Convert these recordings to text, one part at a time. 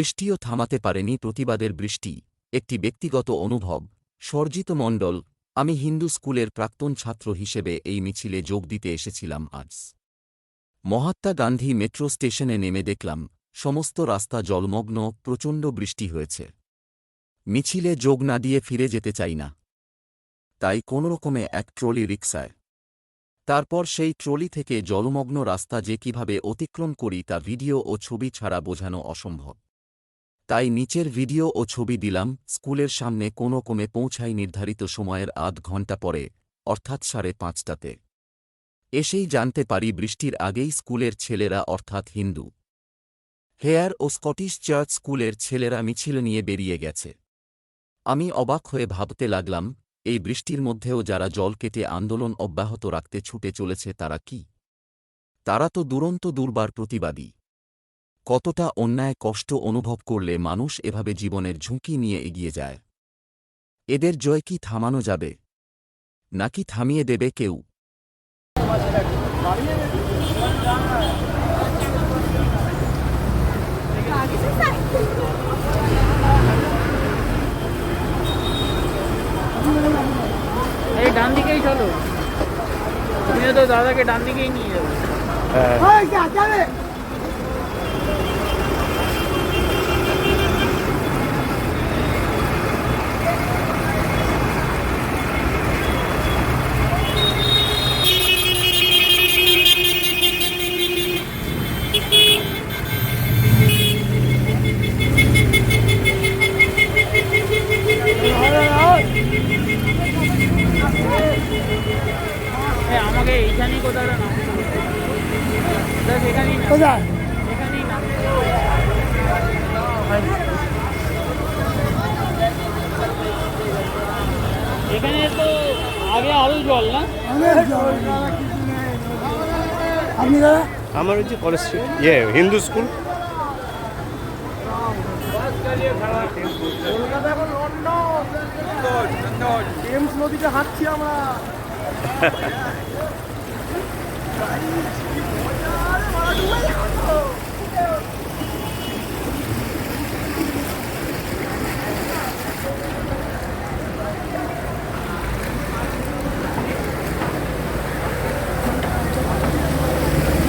বৃষ্টিও থামাতে পারেনি প্রতিবাদের বৃষ্টি। একটি ব্যক্তিগত অনুভব, সর্জিত মণ্ডল, আমি হিন্দু স্কুলের প্রাক্তন ছাত্র হিসেবে এই মিছিলে যোগ দিতে এসেছিলাম আজ। মহাত্মা গান্ধী মেট্রো স্টেশনে নেমে দেখলাম, সমস্ত রাস্তা জলমগ্ন, প্রচণ্ড বৃষ্টি হয়েছে। মিছিলে যোগ না দিয়ে ফিরে যেতে চাই না। তাই কোনোরকমে এক ট্রলি রিক্সায়। তারপর সেই ট্রলি থেকে জলমগ্ন রাস্তা যে কীভাবে অতিক্রম করি তা ভিডিও ও ছবি ছাড়া বোঝানো অসম্ভব। তাই নিচের ভিডিও ও ছবি দিলাম, স্কুলের সামনে কোনো কমে পৌঁছাই নির্ধারিত সময়ের আধ ঘণ্টা পরে, অর্থাৎ সাড়ে পাঁচটাতে। এসেই জানতে পারি বৃষ্টির আগেই স্কুলের ছেলেরা অর্থাৎ হিন্দু। হেয়ার ও স্কটিশ চার্চ স্কুলের ছেলেরা মিছিল নিয়ে বেরিয়ে গেছে। আমি অবাক হয়ে ভাবতে লাগলাম, এই বৃষ্টির মধ্যেও যারা জল কেটে আন্দোলন অব্যাহত রাখতে ছুটে চলেছে তারা কি? তারা তো দুরন্ত দুর্বার প্রতিবাদী। কতটা অন্যায় কষ্ট অনুভব করলে মানুষ এভাবে জীবনের ঝুঁকি নিয়ে এগিয়ে যায়? এদের জয় কি থামানো যাবে? নাকি থামিয়ে দেবে কেউ? এই ডান দিকেই চলো। তুমিও তো দাদাকে ডান দিকেই নিয়ে যাবে। আমাকে এইখানেই কোথাও একটা ব্যাস এখানেই। কোথায়? এখানেই। এখানে তো আগে আরও জল না? অনেক আপনি দাদা? আমার হচ্ছে কলেজ স্ট্রিট ইয়ে হিন্দু স্কুল টেমস নদীতে হাঁটছি আমরা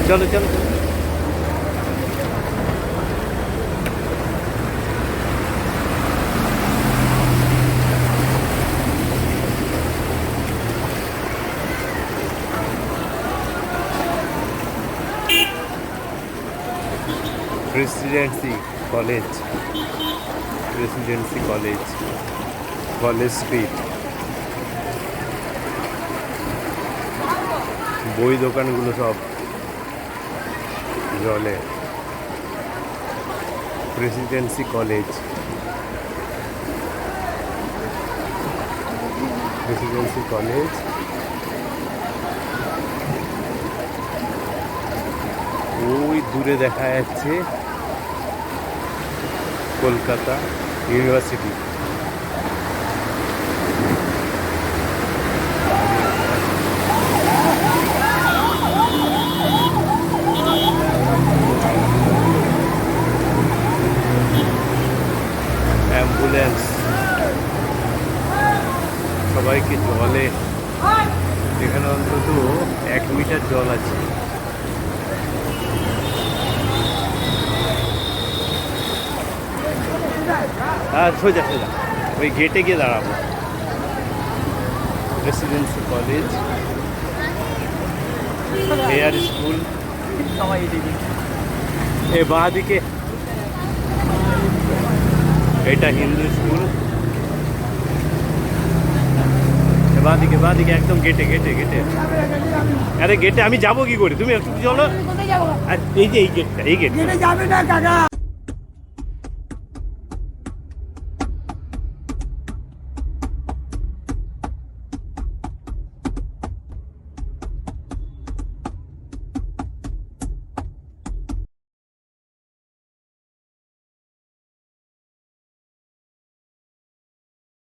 চলো চলো Presidency college Presidency college college street বই দোকানগুলো সব জলে। প্রেসিডেন্সি কলেজ প্রেসিডেন্সি কলেজ ওই দূরে দেখা যাচ্ছে কলকাতা ইউনিভার্সিটি। অ্যাম্বুলেন্স। সবাইকে জলে। এখানে অন্তত এক মিটার জল আছে। হ্যাঁ সোজা সোজা। ওই গেটে গিয়ে দাঁড়াবো। রেসিডেন্সি কলেজ হেয়ার স্কুল এ বাঁ দিকে এটা হিন্দু স্কুল এ বাঁ দিকে বাঁ একদম গেটে গেটে গেটে আরে গেটে আমি যাব কি করে? তুমি একটু চলো। আর এই যে এই গেটটা এই গেট যাবে না কাকা।